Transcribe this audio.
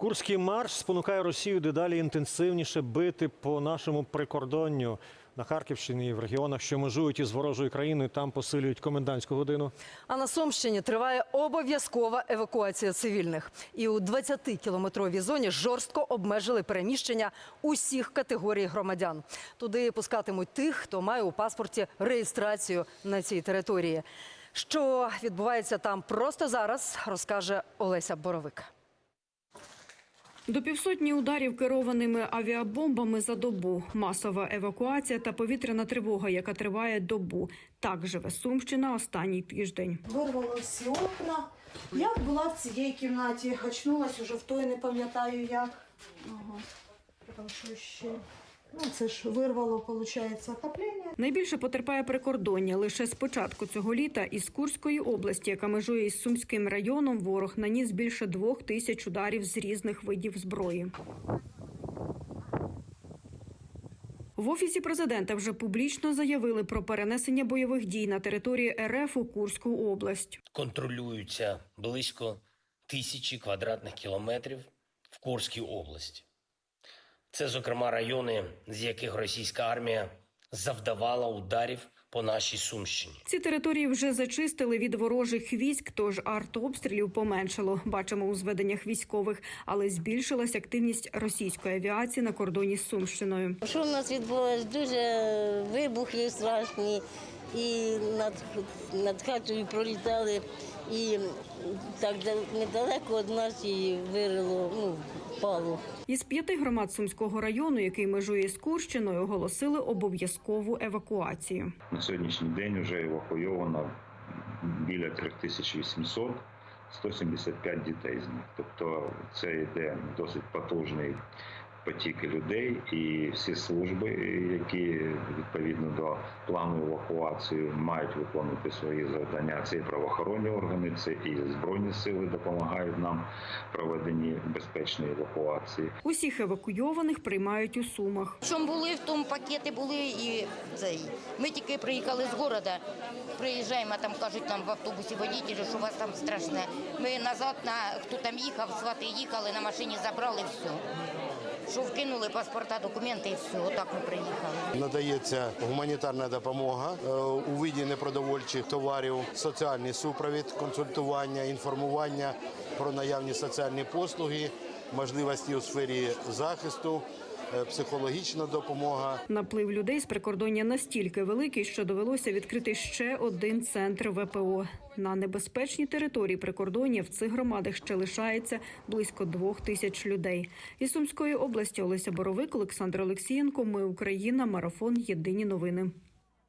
Курський марш спонукає Росію дедалі інтенсивніше бити по нашому прикордонню. На Харківщині і в регіонах, що межують із ворожою країною, там посилюють комендантську годину. А на Сумщині триває обов'язкова евакуація цивільних. І у 20-кілометровій зоні жорстко обмежили переміщення усіх категорій громадян. Туди пускатимуть тих, хто має у паспорті реєстрацію на цій території. Що відбувається там просто зараз, розкаже Олеся Боровик. До півсотні ударів керованими авіабомбами за добу, масова евакуація та повітряна тривога, яка триває добу. Так живе Сумщина останній тиждень. Вирвало всі окна. Я була в цій кімнаті, очнулась уже в той, не пам'ятаю як. Ага. Що ще? Ну, це ж вирвало, виходить, отоплення. Найбільше потерпає прикордоння. Лише з початку цього літа із Курської області, яка межує із Сумським районом, ворог наніс більше двох тисяч ударів з різних видів зброї. В офісі президента вже публічно заявили про перенесення бойових дій на території РФ у Курську область. контролюються близько тисячі квадратних кілометрів в Курській області. Це, зокрема, райони, з яких російська армія завдавала ударів по нашій Сумщині. Ці території вже зачистили від ворожих військ, тож артобстрілів поменшало. Бачимо у зведеннях військових, але збільшилась активність російської авіації на кордоні з Сумщиною. Що в нас відбулось? Дуже вибухи страшні, і над, над хатою пролітали, і так да- недалеко від нас і вирило, впало. Із п'яти громад Сумського району, який межує з Курщиною, оголосили обов'язкову евакуацію. На сьогоднішній день вже евакуйовано біля 3800, 175 дітей з них. Тобто це йде досить потужний потік людей, і всі служби, які відповідно до плану евакуації мають виконувати свої завдання. Це і правоохоронні органи, це і збройні сили допомагають нам в проведенні безпечної евакуації. Усіх евакуйованих приймають у Сумах. Чому були, в тому пакети були і цей. Ми тільки приїхали з города, приїжджаємо, а там кажуть нам в автобусі водителі, що у вас там страшне. Ми назад на хто там їхав, свати їхали, на машині забрали все. Що вкинули паспорта, документи і все. Отак ми приїхали. Надається гуманітарна допомога е, у виді непродовольчих товарів, соціальний супровід, консультування, інформування про наявні соціальні послуги, можливості у сфері захисту, психологічна допомога. Наплив людей з прикордоння настільки великий, що довелося відкрити ще один центр ВПО. На небезпечній території прикордоння в цих громадах ще лишається близько двох тисяч людей. Із Сумської області Олеся Боровик, Олександр Олексієнко. Ми Україна. Марафон. Єдині новини.